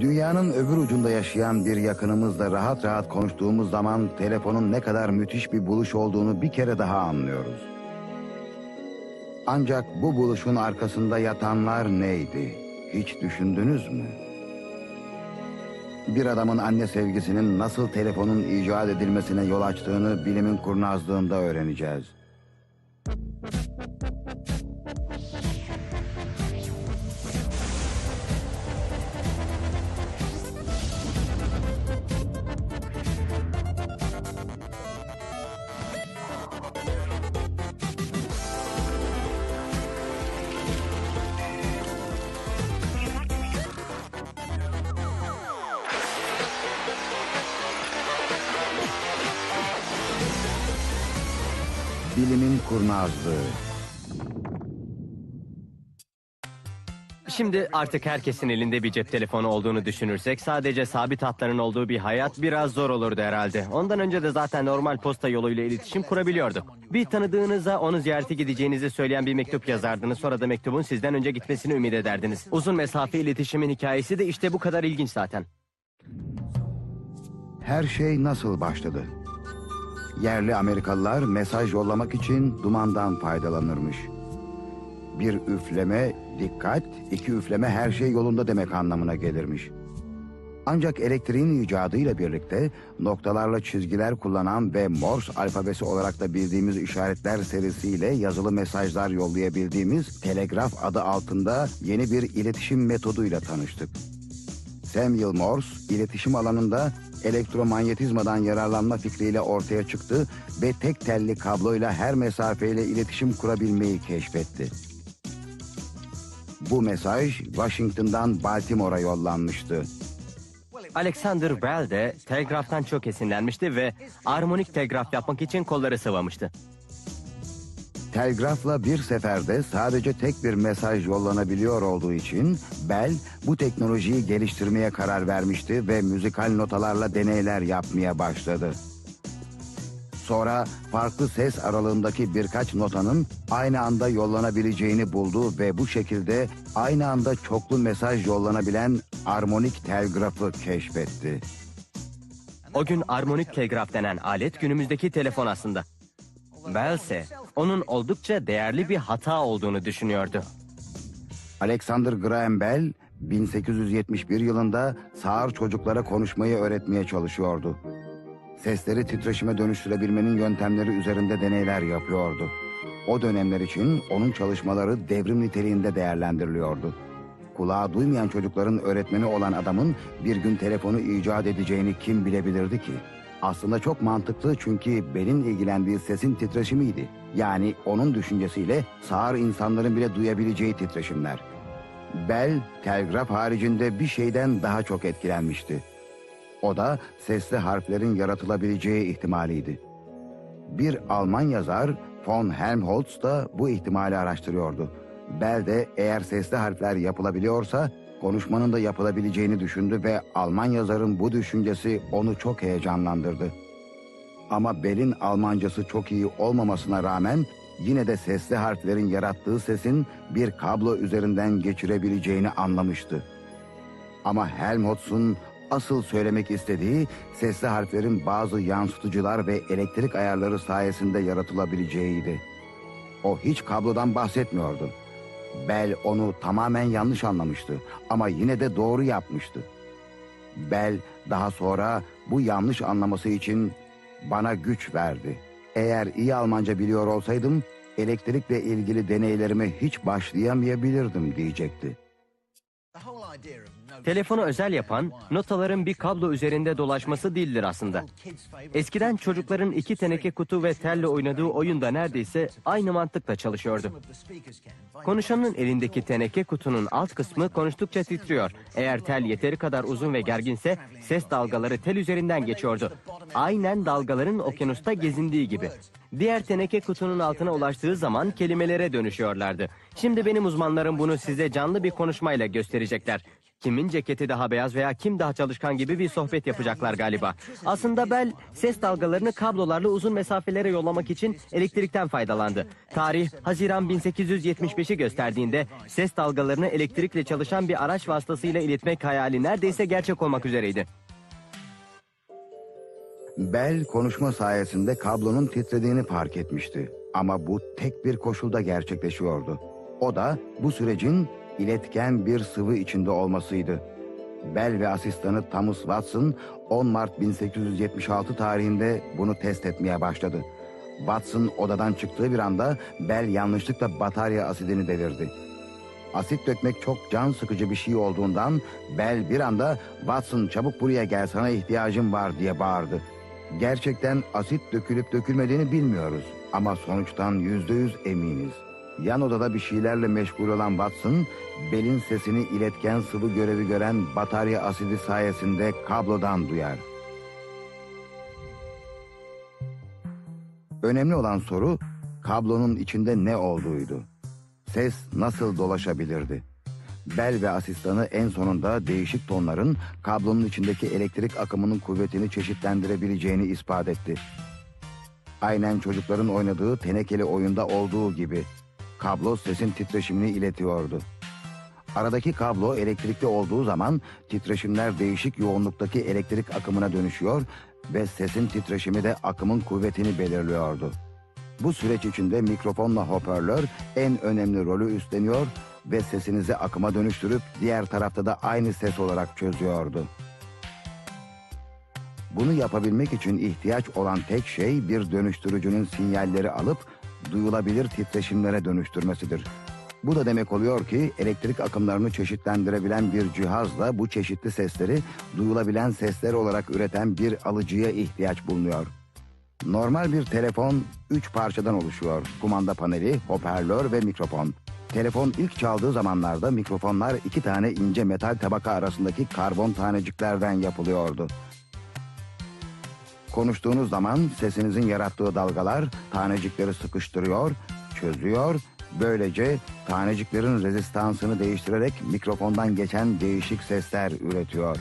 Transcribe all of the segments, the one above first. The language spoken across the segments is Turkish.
Dünyanın öbür ucunda yaşayan bir yakınımızla rahat rahat konuştuğumuz zaman telefonun ne kadar müthiş bir buluş olduğunu bir kere daha anlıyoruz. Ancak bu buluşun arkasında yatanlar neydi? Hiç düşündünüz mü? Bir adamın anne sevgisinin nasıl telefonun icat edilmesine yol açtığını bilimin kurnazlığında öğreneceğiz. Bilimin kurnazlığı. Şimdi artık herkesin elinde bir cep telefonu olduğunu düşünürsek sadece sabit hatların olduğu bir hayat biraz zor olurdu herhalde. Ondan önce de zaten normal posta yoluyla iletişim kurabiliyorduk. Bir tanıdığınıza onu ziyarete gideceğinizi söyleyen bir mektup yazardınız. Sonra da mektubun sizden önce gitmesini ümit ederdiniz. Uzun mesafe iletişimin hikayesi de işte bu kadar ilginç zaten. Her şey nasıl başladı? Yerli Amerikalılar mesaj yollamak için dumandan faydalanırmış. Bir üfleme dikkat, iki üfleme her şey yolunda demek anlamına gelirmiş. Ancak elektriğin icadıyla birlikte noktalarla çizgiler kullanan ve Morse alfabesi olarak da bildiğimiz işaretler serisiyle yazılı mesajlar yollayabildiğimiz telegraf adı altında yeni bir iletişim metoduyla tanıştık. Samuel Morse iletişim alanında elektromanyetizmadan yararlanma fikriyle ortaya çıktı ve tek telli kabloyla her mesafeyle iletişim kurabilmeyi keşfetti. Bu mesaj Washington'dan Baltimore'a yollanmıştı. Alexander Bell de telgraftan çok esinlenmişti ve armonik telgraf yapmak için kolları sıvamıştı. Telgrafla bir seferde sadece tek bir mesaj yollanabiliyor olduğu için Bell bu teknolojiyi geliştirmeye karar vermişti ve müzikal notalarla deneyler yapmaya başladı. Sonra farklı ses aralığındaki birkaç notanın aynı anda yollanabileceğini buldu ve bu şekilde aynı anda çoklu mesaj yollanabilen armonik telgrafı keşfetti. O gün armonik telgraf denen alet günümüzdeki telefon aslında. Bell ise onun oldukça değerli bir hata olduğunu düşünüyordu. Alexander Graham Bell 1871 yılında sağır çocuklara konuşmayı öğretmeye çalışıyordu. Sesleri titreşime dönüştürebilmenin yöntemleri üzerinde deneyler yapıyordu. O dönemler için onun çalışmaları devrim niteliğinde değerlendiriliyordu. Kulağı duymayan çocukların öğretmeni olan adamın bir gün telefonu icat edeceğini kim bilebilirdi ki? Aslında çok mantıklı çünkü Bell'in ilgilendiği sesin titreşimiydi. Yani onun düşüncesiyle sağır insanların bile duyabileceği titreşimler. Bell, telgraf haricinde bir şeyden daha çok etkilenmişti. O da sesli harflerin yaratılabileceği ihtimaliydi. Bir Alman yazar von Helmholtz da bu ihtimali araştırıyordu. Bell de eğer sesli harfler yapılabiliyorsa konuşmanın da yapılabileceğini düşündü ve Alman yazarın bu düşüncesi onu çok heyecanlandırdı. Ama Bell'in Almancası çok iyi olmamasına rağmen yine de sesli harflerin yarattığı sesin bir kablo üzerinden geçirebileceğini anlamıştı. Ama Helmholtz'un asıl söylemek istediği sesli harflerin bazı yansıtıcılar ve elektrik ayarları sayesinde yaratılabileceğiydi. O hiç kablodan bahsetmiyordu. Bell onu tamamen yanlış anlamıştı ama yine de doğru yapmıştı. Bell daha sonra bu yanlış anlaması için bana güç verdi. Eğer iyi Almanca biliyor olsaydım elektrikle ilgili deneylerime hiç başlayamayabilirdim diyecekti. Telefonu özel yapan notaların bir kablo üzerinde dolaşması değildir aslında. Eskiden çocukların iki teneke kutu ve telle oynadığı oyunda neredeyse aynı mantıkla çalışıyordu. Konuşanın elindeki teneke kutunun alt kısmı konuştukça titriyor. Eğer tel yeteri kadar uzun ve gerginse ses dalgaları tel üzerinden geçiyordu. Aynen dalgaların okyanusta gezindiği gibi. Diğer teneke kutunun altına ulaştığı zaman kelimelere dönüşüyorlardı. Şimdi benim uzmanlarım bunu size canlı bir konuşmayla gösterecekler. Kimin ceketi daha beyaz veya kim daha çalışkan gibi bir sohbet yapacaklar galiba. Aslında Bell ses dalgalarını kablolarla uzun mesafelere yollamak için elektrikten faydalandı. Tarih Haziran 1875'i gösterdiğinde ses dalgalarını elektrikle çalışan bir araç vasıtasıyla iletmek hayali neredeyse gerçek olmak üzereydi. Bell konuşma sayesinde kablonun titrediğini fark etmişti. Ama bu tek bir koşulda gerçekleşiyordu. O da bu sürecin iletken bir sıvı içinde olmasıydı. Bell ve asistanı Thomas Watson 10 Mart 1876 tarihinde bunu test etmeye başladı. Watson odadan çıktığı bir anda Bell yanlışlıkla batarya asidini devirdi. Asit dökmek çok can sıkıcı bir şey olduğundan Bell bir anda Watson çabuk buraya gel sana ihtiyacım var diye bağırdı. Gerçekten asit dökülüp dökülmediğini bilmiyoruz ama sonuçtan yüzde yüz eminiz. Yan odada bir şeylerle meşgul olan Watson, Bell'in sesini iletken sıvı görevi gören batarya asidi sayesinde kablodan duyar. Önemli olan soru kablonun içinde ne olduğuydu. Ses nasıl dolaşabilirdi? Bell ve asistanı en sonunda değişik tonların kablonun içindeki elektrik akımının kuvvetini çeşitlendirebileceğini ispat etti. Aynen çocukların oynadığı tenekeli oyunda olduğu gibi kablo sesin titreşimini iletiyordu. Aradaki kablo elektrikli olduğu zaman titreşimler değişik yoğunluktaki elektrik akımına dönüşüyor ve sesin titreşimi de akımın kuvvetini belirliyordu. Bu süreç içinde mikrofonla hoparlör en önemli rolü üstleniyor ve sesinizi akıma dönüştürüp diğer tarafta da aynı ses olarak çözüyordu. Bunu yapabilmek için ihtiyaç olan tek şey bir dönüştürücünün sinyalleri alıp duyulabilir titreşimlere dönüştürmesidir. Bu da demek oluyor ki elektrik akımlarını çeşitlendirebilen bir cihazla bu çeşitli sesleri duyulabilen sesler olarak üreten bir alıcıya ihtiyaç bulunuyor. Normal bir telefon üç parçadan oluşuyor. Kumanda paneli, hoparlör ve mikrofon. Telefon ilk çaldığı zamanlarda mikrofonlar iki tane ince metal tabaka arasındaki karbon taneciklerden yapılıyordu. Konuştuğunuz zaman sesinizin yarattığı dalgalar tanecikleri sıkıştırıyor, çözüyor. Böylece taneciklerin rezistansını değiştirerek mikrofondan geçen değişik sesler üretiyor.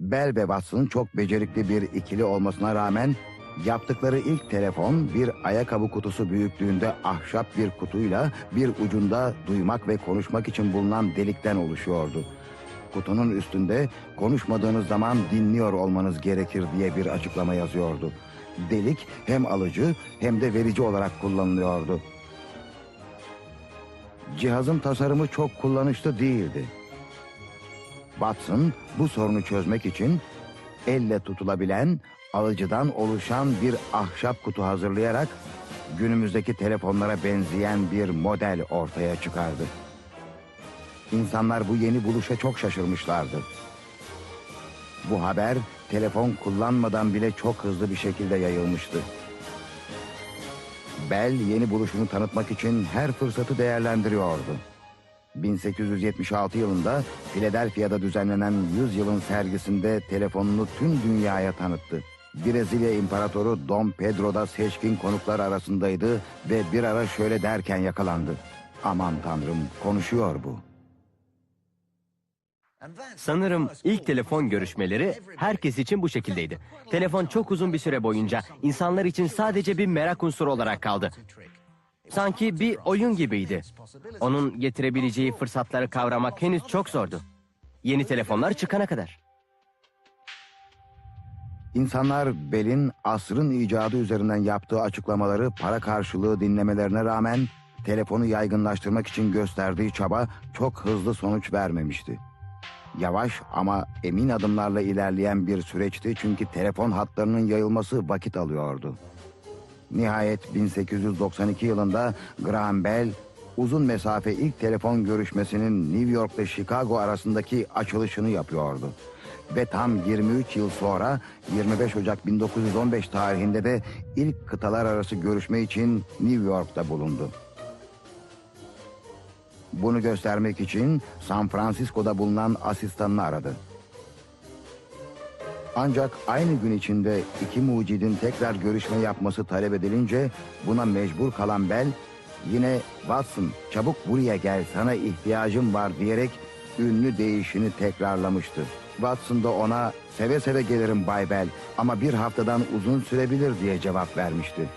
Bell ve Watson çok becerikli bir ikili olmasına rağmen yaptıkları ilk telefon bir ayakkabı kutusu büyüklüğünde ahşap bir kutuyla bir ucunda duymak ve konuşmak için bulunan delikten oluşuyordu. Kutunun üstünde konuşmadığınız zaman dinliyor olmanız gerekir diye bir açıklama yazıyordu. Delik hem alıcı hem de verici olarak kullanılıyordu. Cihazın tasarımı çok kullanışlı değildi. Watson bu sorunu çözmek için elle tutulabilen alıcıdan oluşan bir ahşap kutu hazırlayarak günümüzdeki telefonlara benzeyen bir model ortaya çıkardı. İnsanlar bu yeni buluşa çok şaşırmışlardı. Bu haber telefon kullanmadan bile çok hızlı bir şekilde yayılmıştı. Bell yeni buluşunu tanıtmak için her fırsatı değerlendiriyordu. 1876 yılında Philadelphia'da düzenlenen 100 yılın sergisinde telefonunu tüm dünyaya tanıttı. Brezilya İmparatoru Dom Pedro da seçkin konuklar arasındaydı ve bir ara şöyle derken yakalandı. Aman tanrım konuşuyor bu. Sanırım ilk telefon görüşmeleri herkes için bu şekildeydi. Telefon çok uzun bir süre boyunca insanlar için sadece bir merak unsuru olarak kaldı. Sanki bir oyun gibiydi. Onun getirebileceği fırsatları kavramak henüz çok zordu. Yeni telefonlar çıkana kadar. İnsanlar Bell'in asrın icadı üzerinden yaptığı açıklamaları para karşılığı dinlemelerine rağmen telefonu yaygınlaştırmak için gösterdiği çaba çok hızlı sonuç vermemişti. Yavaş ama emin adımlarla ilerleyen bir süreçti çünkü telefon hatlarının yayılması vakit alıyordu. Nihayet 1892 yılında Graham Bell uzun mesafe ilk telefon görüşmesinin New York ile Chicago arasındaki açılışını yapıyordu. Ve tam 23 yıl sonra 25 Ocak 1915 tarihinde de ilk kıtalar arası görüşme için New York'ta bulundu. Bunu göstermek için San Francisco'da bulunan asistanını aradı. Ancak aynı gün içinde iki mucidin tekrar görüşme yapması talep edilince buna mecbur kalan Bell yine Watson çabuk buraya gel sana ihtiyacım var diyerek ünlü değişini tekrarlamıştı. Watson da ona seve seve gelirim Bay Bell ama bir haftadan uzun sürebilir diye cevap vermişti.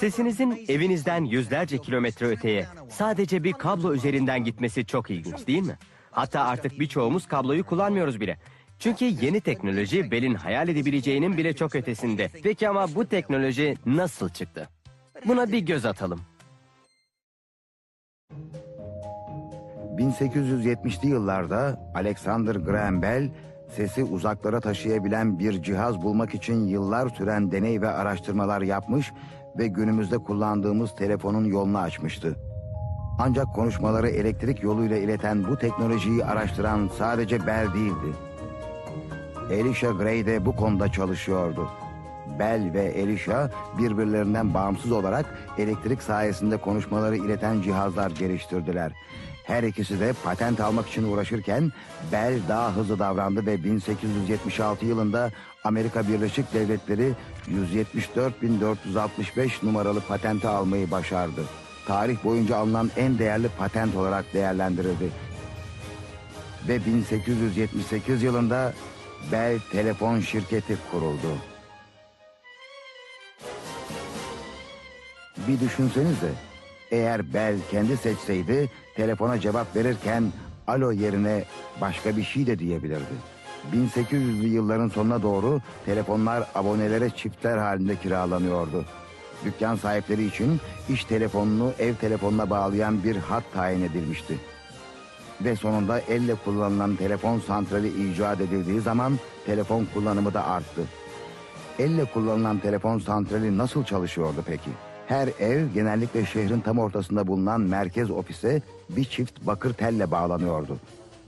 Sesinizin evinizden yüzlerce kilometre öteye sadece bir kablo üzerinden gitmesi çok ilginç değil mi? Hatta artık birçoğumuz kabloyu kullanmıyoruz bile. Çünkü yeni teknoloji Bell'in hayal edebileceğinin bile çok ötesinde. Peki ama bu teknoloji nasıl çıktı? Buna bir göz atalım. 1870'li yıllarda Alexander Graham Bell sesi uzaklara taşıyabilen bir cihaz bulmak için yıllar süren deney ve araştırmalar yapmış ve günümüzde kullandığımız telefonun yolunu açmıştı. Ancak konuşmaları elektrik yoluyla ileten bu teknolojiyi araştıran sadece Bell değildi. Elisha Gray de bu konuda çalışıyordu. Bell ve Elisha birbirlerinden bağımsız olarak elektrik sayesinde konuşmaları ileten cihazlar geliştirdiler. Her ikisi de patent almak için uğraşırken Bell daha hızlı davrandı ve 1876 yılında Amerika Birleşik Devletleri 174.465 numaralı patenti almayı başardı. Tarih boyunca alınan en değerli patent olarak değerlendirildi ve 1878 yılında Bell Telefon Şirketi kuruldu. Bir düşünsenize, eğer Bell kendi seçseydi telefona cevap verirken alo yerine başka bir şey de diyebilirdi. 1800'lü yılların sonuna doğru telefonlar abonelere çiftler halinde kiralanıyordu. Dükkan sahipleri için iş telefonunu ev telefonuna bağlayan bir hat tayin edilmişti ve sonunda elle kullanılan telefon santrali icat edildiği zaman telefon kullanımı da arttı. Elle kullanılan telefon santrali nasıl çalışıyordu peki? Her ev genellikle şehrin tam ortasında bulunan merkez ofise bir çift bakır telle bağlanıyordu.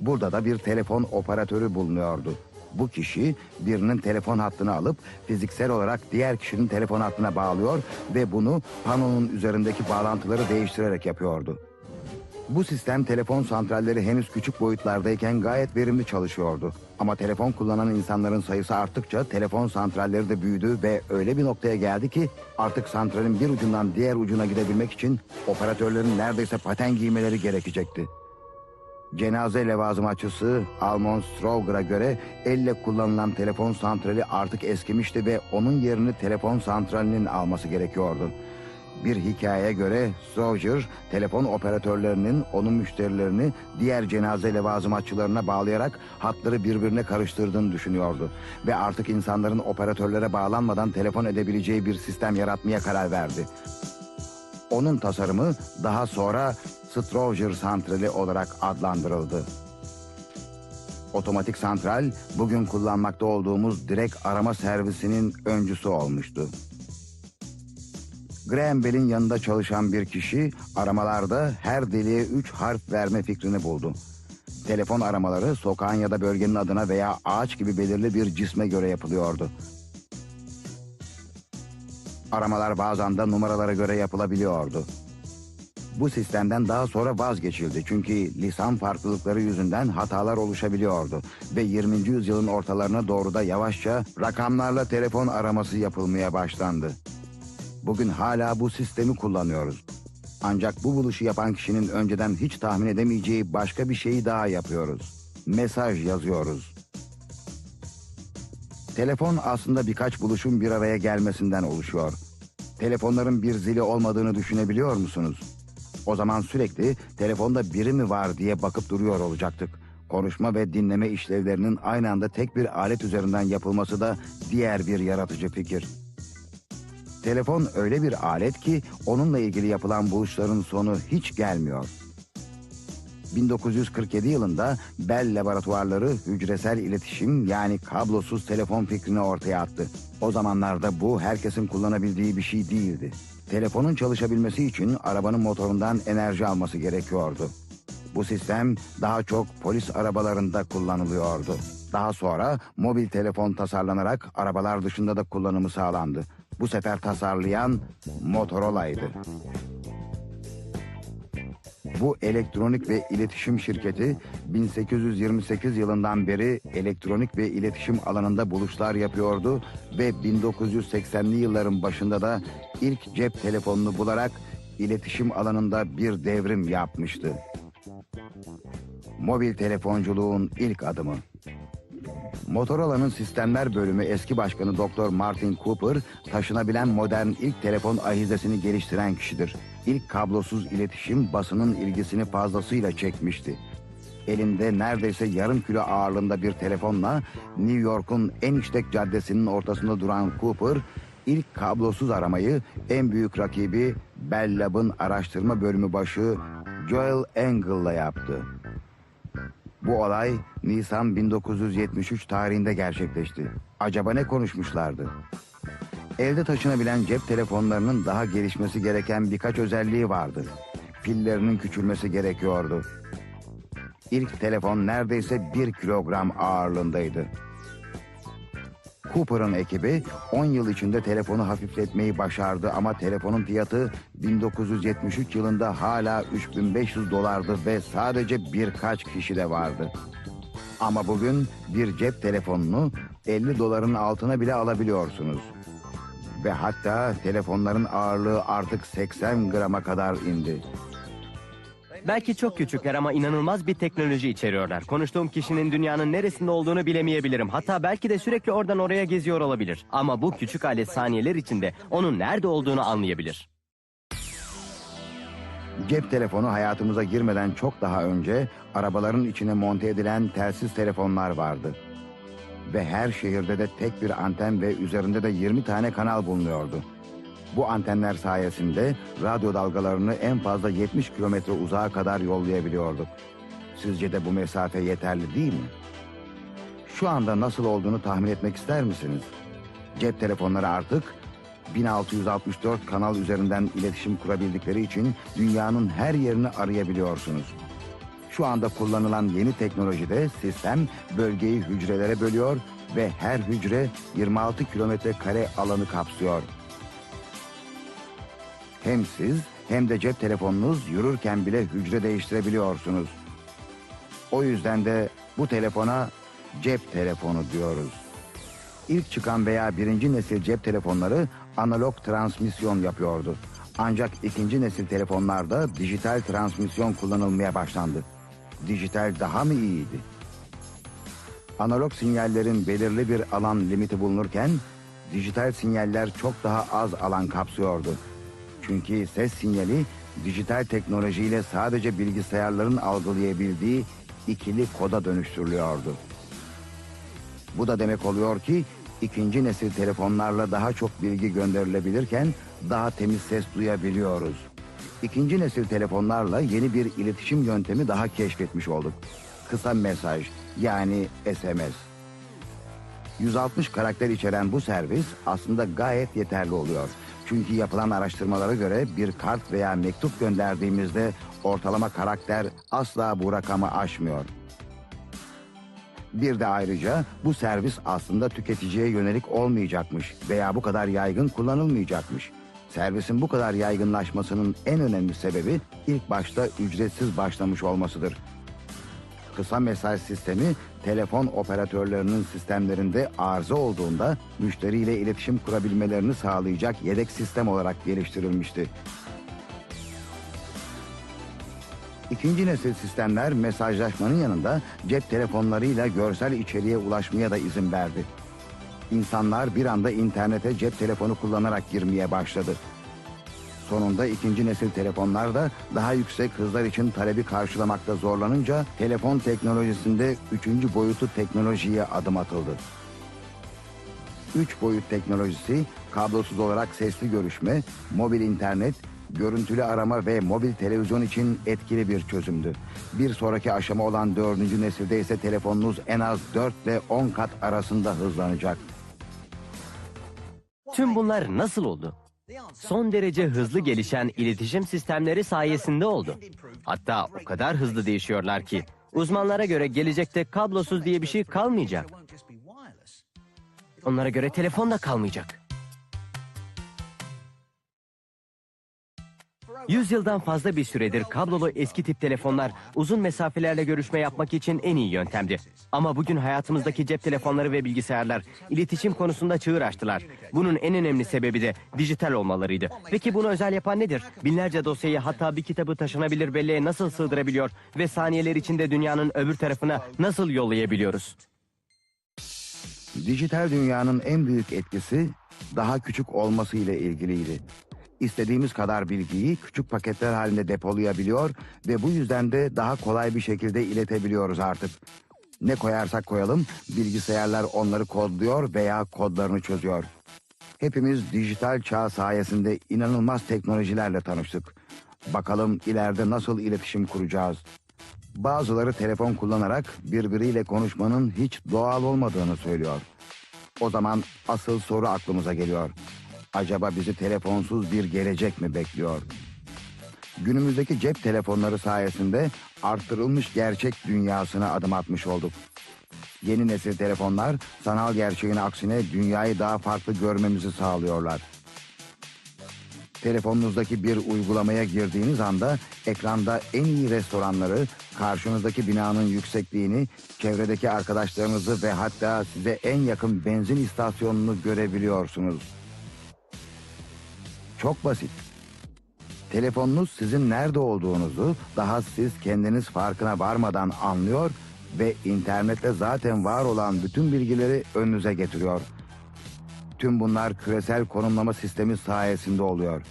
Burada da bir telefon operatörü bulunuyordu. Bu kişi birinin telefon hattını alıp fiziksel olarak diğer kişinin telefon hattına bağlıyor ve bunu panonun üzerindeki bağlantıları değiştirerek yapıyordu. Bu sistem telefon santralleri henüz küçük boyutlardayken gayet verimli çalışıyordu. Ama telefon kullanan insanların sayısı arttıkça telefon santralleri de büyüdü ve öyle bir noktaya geldi ki artık santralin bir ucundan diğer ucuna gidebilmek için operatörlerin neredeyse paten giymeleri gerekecekti. Cenaze levazımatçısı Almond Stroger'a göre elle kullanılan telefon santrali artık eskimişti ve onun yerini telefon santralinin alması gerekiyordu. Bir hikayeye göre Stroger, telefon operatörlerinin onun müşterilerini diğer cenaze levazımatçılarına bağlayarak hatları birbirine karıştırdığını düşünüyordu. Ve artık insanların operatörlere bağlanmadan telefon edebileceği bir sistem yaratmaya karar verdi. Onun tasarımı daha sonra Stroger santrali olarak adlandırıldı. Otomatik santral bugün kullanmakta olduğumuz direkt arama servisinin öncüsü olmuştu. Graham Bell'in yanında çalışan bir kişi aramalarda her deliğe 3 harf verme fikrini buldu. Telefon aramaları sokağın ya da bölgenin adına veya ağaç gibi belirli bir cisme göre yapılıyordu. Aramalar bazen de numaralara göre yapılabiliyordu. Bu sistemden daha sonra vazgeçildi çünkü lisan farklılıkları yüzünden hatalar oluşabiliyordu ve 20. yüzyılın ortalarına doğru da yavaşça rakamlarla telefon araması yapılmaya başlandı. Bugün hala bu sistemi kullanıyoruz. Ancak bu buluşu yapan kişinin önceden hiç tahmin edemeyeceği başka bir şeyi daha yapıyoruz. Mesaj yazıyoruz. Telefon aslında birkaç buluşun bir araya gelmesinden oluşuyor. Telefonların bir zili olmadığını düşünebiliyor musunuz? O zaman sürekli telefonda biri mi var diye bakıp duruyor olacaktık. Konuşma ve dinleme işlevlerinin aynı anda tek bir alet üzerinden yapılması da diğer bir yaratıcı fikir. Telefon öyle bir alet ki onunla ilgili yapılan buluşların sonu hiç gelmiyor. 1947 yılında Bell laboratuvarları hücresel iletişim yani kablosuz telefon fikrini ortaya attı. O zamanlarda bu herkesin kullanabildiği bir şey değildi. Telefonun çalışabilmesi için arabanın motorundan enerji alması gerekiyordu. Bu sistem daha çok polis arabalarında kullanılıyordu. Daha sonra mobil telefon tasarlanarak arabalar dışında da kullanımı sağlandı. Bu sefer tasarlayan Motorola'ydı. Bu elektronik ve iletişim şirketi 1828 yılından beri elektronik ve iletişim alanında buluşlar yapıyordu ve 1980'li yılların başında da ilk cep telefonunu bularak iletişim alanında bir devrim yapmıştı. Mobil telefonculuğun ilk adımı. Motorola'nın sistemler bölümü eski başkanı Dr. Martin Cooper, taşınabilen modern ilk telefon ahizesini geliştiren kişidir. İlk kablosuz iletişim basının ilgisini fazlasıyla çekmişti. Elinde neredeyse yarım kilo ağırlığında bir telefonla New York'un en işlek caddesinin ortasında duran Cooper, ilk kablosuz aramayı en büyük rakibi Bell Lab'ın araştırma bölümü başı Joel Engle'la yaptı. Bu olay Nisan 1973 tarihinde gerçekleşti. Acaba ne konuşmuşlardı? Elde taşınabilen cep telefonlarının daha gelişmesi gereken birkaç özelliği vardı. Pillerinin küçülmesi gerekiyordu. İlk telefon neredeyse 1 kilogram ağırlığındaydı. Cooper'ın ekibi 10 yıl içinde telefonu hafifletmeyi başardı ama telefonun fiyatı 1973 yılında hala 3500 dolardı ve sadece birkaç kişi de vardı. Ama bugün bir cep telefonunu 50 doların altına bile alabiliyorsunuz. Ve hatta telefonların ağırlığı artık 80 grama kadar indi. Belki çok küçükler ama inanılmaz bir teknoloji içeriyorlar. Konuştuğum kişinin dünyanın neresinde olduğunu bilemeyebilirim. Hatta belki de sürekli oradan oraya geziyor olabilir. Ama bu küçük alet saniyeler içinde onun nerede olduğunu anlayabilir. Cep telefonu hayatımıza girmeden çok daha önce arabaların içine monte edilen telsiz telefonlar vardı. Ve her şehirde de tek bir anten ve üzerinde de 20 tane kanal bulunuyordu. Bu antenler sayesinde radyo dalgalarını en fazla 70 kilometre uzağa kadar yollayabiliyorduk. Sizce de bu mesafe yeterli değil mi? Şu anda nasıl olduğunu tahmin etmek ister misiniz? Cep telefonları artık 1664 kanal üzerinden iletişim kurabildikleri için dünyanın her yerini arayabiliyorsunuz. Şu anda kullanılan yeni teknolojide sistem bölgeyi hücrelere bölüyor ve her hücre 26 kilometre kare alanı kapsıyor. Hem siz hem de cep telefonunuz yürürken bile hücre değiştirebiliyorsunuz. O yüzden de bu telefona cep telefonu diyoruz. İlk çıkan veya birinci nesil cep telefonları analog transmisyon yapıyordu. Ancak ikinci nesil telefonlarda dijital transmisyon kullanılmaya başlandı. Dijital daha mı iyiydi? Analog sinyallerin belirli bir alan limiti bulunurken dijital sinyaller çok daha az alan kapsıyordu. Çünkü ses sinyali dijital teknolojiyle sadece bilgisayarların algılayabildiği ikili koda dönüştürülüyordu. Bu da demek oluyor ki ikinci nesil telefonlarla daha çok bilgi gönderilebilirken daha temiz ses duyabiliyoruz. İkinci nesil telefonlarla yeni bir iletişim yöntemi daha keşfetmiş olduk. Kısa mesaj yani SMS. 160 karakter içeren bu servis aslında gayet yeterli oluyor. Çünkü yapılan araştırmalara göre bir kart veya mektup gönderdiğimizde ortalama karakter asla bu rakamı aşmıyor. Bir de ayrıca bu servis aslında tüketiciye yönelik olmayacakmış veya bu kadar yaygın kullanılmayacakmış. Servisin bu kadar yaygınlaşmasının en önemli sebebi ilk başta ücretsiz başlamış olmasıdır. Kısa mesaj sistemi telefon operatörlerinin sistemlerinde arıza olduğunda müşteriyle iletişim kurabilmelerini sağlayacak yedek sistem olarak geliştirilmişti. İkinci nesil sistemler mesajlaşmanın yanında cep telefonlarıyla görsel içeriğe ulaşmaya da izin verdi. İnsanlar bir anda internete cep telefonu kullanarak girmeye başladı. Sonunda ikinci nesil telefonlar da daha yüksek hızlar için talebi karşılamakta zorlanınca telefon teknolojisinde üçüncü boyutu teknolojiye adım atıldı. Üç boyut teknolojisi kablosuz olarak sesli görüşme, mobil internet, görüntülü arama ve mobil televizyon için etkili bir çözümdü. Bir sonraki aşama olan dördüncü nesilde ise telefonunuz en az 4 ile 10 kat arasında hızlanacak. Tüm bunlar nasıl oldu? Son derece hızlı gelişen iletişim sistemleri sayesinde oldu. Hatta o kadar hızlı değişiyorlar ki uzmanlara göre gelecekte kablosuz diye bir şey kalmayacak. Onlara göre telefon da kalmayacak. Yüzyıldan fazla bir süredir kablolu eski tip telefonlar uzun mesafelerle görüşme yapmak için en iyi yöntemdi. Ama bugün hayatımızdaki cep telefonları ve bilgisayarlar iletişim konusunda çığır açtılar. Bunun en önemli sebebi de dijital olmalarıydı. Peki bunu özel yapan nedir? Binlerce dosyayı hatta bir kitabı taşınabilir belleğe nasıl sığdırabiliyor ve saniyeler içinde dünyanın öbür tarafına nasıl yollayabiliyoruz? Dijital dünyanın en büyük etkisi daha küçük olması ile ilgiliydi. İstediğimiz kadar bilgiyi küçük paketler halinde depolayabiliyor ve bu yüzden de daha kolay bir şekilde iletebiliyoruz artık. Ne koyarsak koyalım bilgisayarlar onları kodluyor veya kodlarını çözüyor. Hepimiz dijital çağ sayesinde inanılmaz teknolojilerle tanıştık. Bakalım ileride nasıl iletişim kuracağız? Bazıları telefon kullanarak birbiriyle konuşmanın hiç doğal olmadığını söylüyor. O zaman asıl soru aklımıza geliyor. Acaba bizi telefonsuz bir gelecek mi bekliyor? Günümüzdeki cep telefonları sayesinde arttırılmış gerçek dünyasına adım atmış olduk. Yeni nesil telefonlar sanal gerçeğin aksine dünyayı daha farklı görmemizi sağlıyorlar. Telefonunuzdaki bir uygulamaya girdiğiniz anda ekranda en iyi restoranları, karşınızdaki binanın yüksekliğini, çevredeki arkadaşlarınızı ve hatta size en yakın benzin istasyonunu görebiliyorsunuz. Çok basit. Telefonunuz sizin nerede olduğunuzu daha siz kendiniz farkına varmadan anlıyor ve internette zaten var olan bütün bilgileri önünüze getiriyor. Tüm bunlar küresel konumlama sistemi sayesinde oluyor.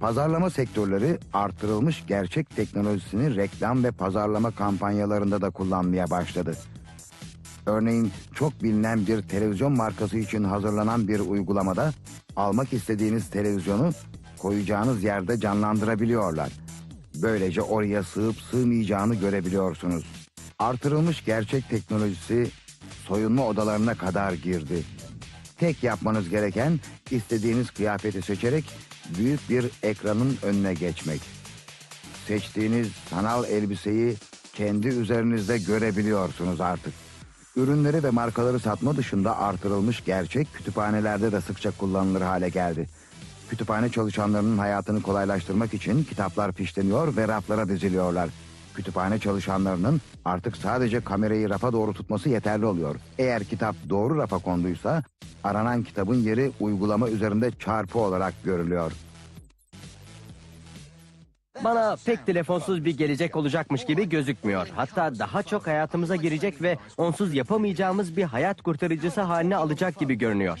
Pazarlama sektörleri artırılmış gerçek teknolojisini reklam ve pazarlama kampanyalarında da kullanmaya başladı. Örneğin çok bilinen bir televizyon markası için hazırlanan bir uygulamada almak istediğiniz televizyonu koyacağınız yerde canlandırabiliyorlar. Böylece oraya sığıp sığmayacağını görebiliyorsunuz. Artırılmış gerçek teknolojisi soyunma odalarına kadar girdi. Tek yapmanız gereken istediğiniz kıyafeti seçerek büyük bir ekranın önüne geçmek. Seçtiğiniz sanal elbiseyi kendi üzerinizde görebiliyorsunuz artık. Ürünleri ve markaları satma dışında artırılmış gerçek kütüphanelerde de sıkça kullanılır hale geldi. Kütüphane çalışanlarının hayatını kolaylaştırmak için kitaplar fişleniyor ve raflara diziliyorlar. Kütüphane çalışanlarının artık sadece kamerayı rafa doğru tutması yeterli oluyor. Eğer kitap doğru rafa konduysa aranan kitabın yeri uygulama üzerinde çarpı olarak görülüyor. Bana pek telefonsuz bir gelecek olacakmış gibi gözükmüyor. Hatta daha çok hayatımıza girecek ve onsuz yapamayacağımız bir hayat kurtarıcısı haline alacak gibi görünüyor.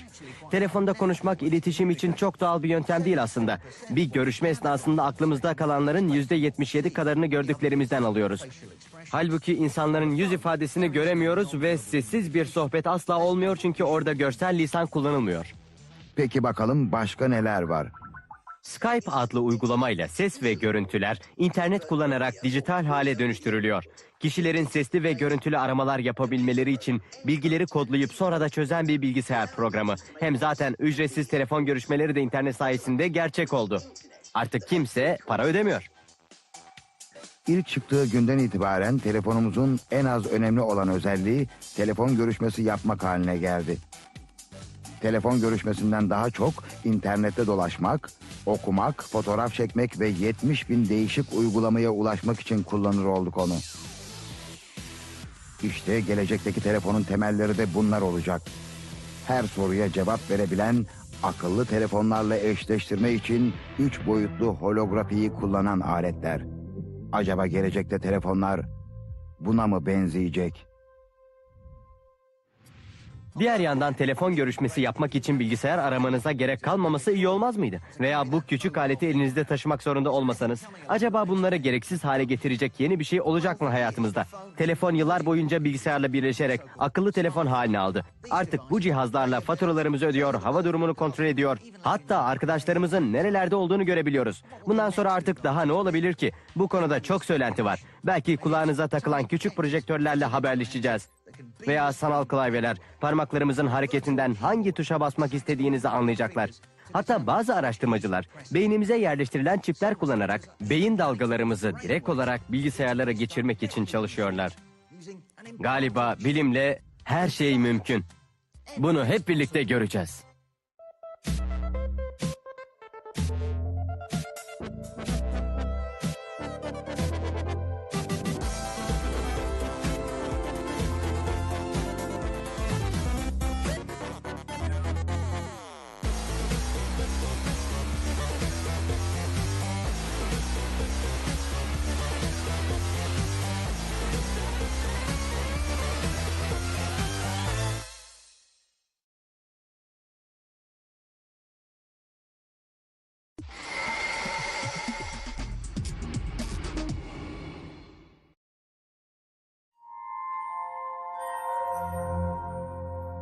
Telefonda konuşmak iletişim için çok doğal bir yöntem değil aslında. Bir görüşme esnasında aklımızda kalanların yüzde 77 kadarını gördüklerimizden alıyoruz. Halbuki insanların yüz ifadesini göremiyoruz ve sessiz bir sohbet asla olmuyor çünkü orada görsel lisan kullanılmıyor. Peki bakalım başka neler var? Skype adlı uygulamayla ses ve görüntüler internet kullanarak dijital hale dönüştürülüyor. Kişilerin sesli ve görüntülü aramalar yapabilmeleri için bilgileri kodlayıp sonra da çözen bir bilgisayar programı. Hem zaten ücretsiz telefon görüşmeleri de internet sayesinde gerçek oldu. Artık kimse para ödemiyor. İlk çıktığı günden itibaren telefonumuzun en az önemli olan özelliği telefon görüşmesi yapmak haline geldi. Telefon görüşmesinden daha çok internette dolaşmak, okumak, fotoğraf çekmek ve 70 bin değişik uygulamaya ulaşmak için kullanır olduk onu. İşte gelecekteki telefonun temelleri de bunlar olacak. Her soruya cevap verebilen, akıllı telefonlarla eşleştirme için 3 boyutlu holografiyi kullanan aletler. Acaba gelecekte telefonlar buna mı benzeyecek? Diğer yandan telefon görüşmesi yapmak için bilgisayar aramanıza gerek kalmaması iyi olmaz mıydı? Veya bu küçük aleti elinizde taşımak zorunda olmasanız. Acaba bunları gereksiz hale getirecek yeni bir şey olacak mı hayatımızda? Telefon yıllar boyunca bilgisayarla birleşerek akıllı telefon haline aldı. Artık bu cihazlarla faturalarımızı ödüyor, hava durumunu kontrol ediyor. Hatta arkadaşlarımızın nerelerde olduğunu görebiliyoruz. Bundan sonra artık daha ne olabilir ki? Bu konuda çok söylenti var. Belki kulağınıza takılan küçük projektörlerle haberleşeceğiz. Veya sanal klavyeler parmaklarımızın hareketinden hangi tuşa basmak istediğinizi anlayacaklar. Hatta bazı araştırmacılar beynimize yerleştirilen çipler kullanarak beyin dalgalarımızı direkt olarak bilgisayarlara geçirmek için çalışıyorlar. Galiba bilimle her şey mümkün. Bunu hep birlikte göreceğiz.